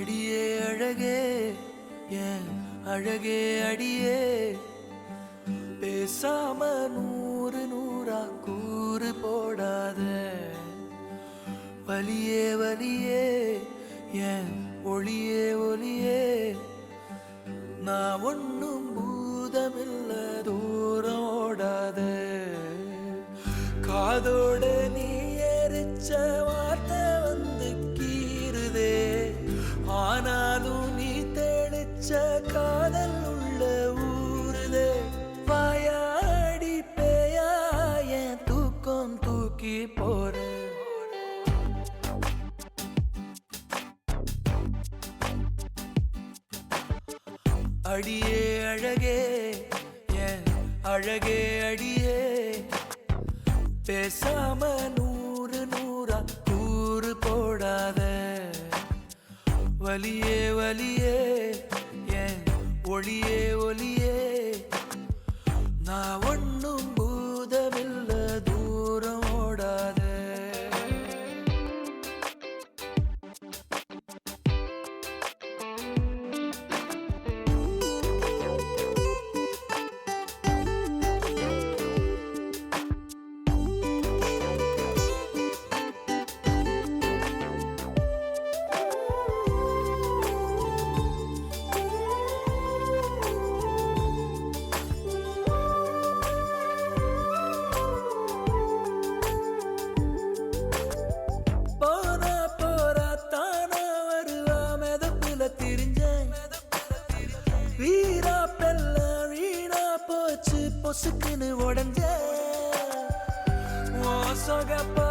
அடியே அழகே ஏன் அழகே அடியே. பேசாம நூறு நூறா கூறு போடாத. வலியே வலியே ஏன் ஒளியே ஒளியே. நான் ஒன்னும் பூதமில்ல தூரம் ஓடாத. காதோட நீ எரிச்ச காதல் உள்ள ஊறுதே வாயாடி பேயா தூக்கம் தூக்கி போற. அடியே அழகே என் அழகே அடியே. பேசாம நூறு நூறா கூறு போடாத. வலியே வலியே. ஒளியே ஒளியே. நான் பொசுக்குன்னு உடஞ்ச ஓ சொகப்பா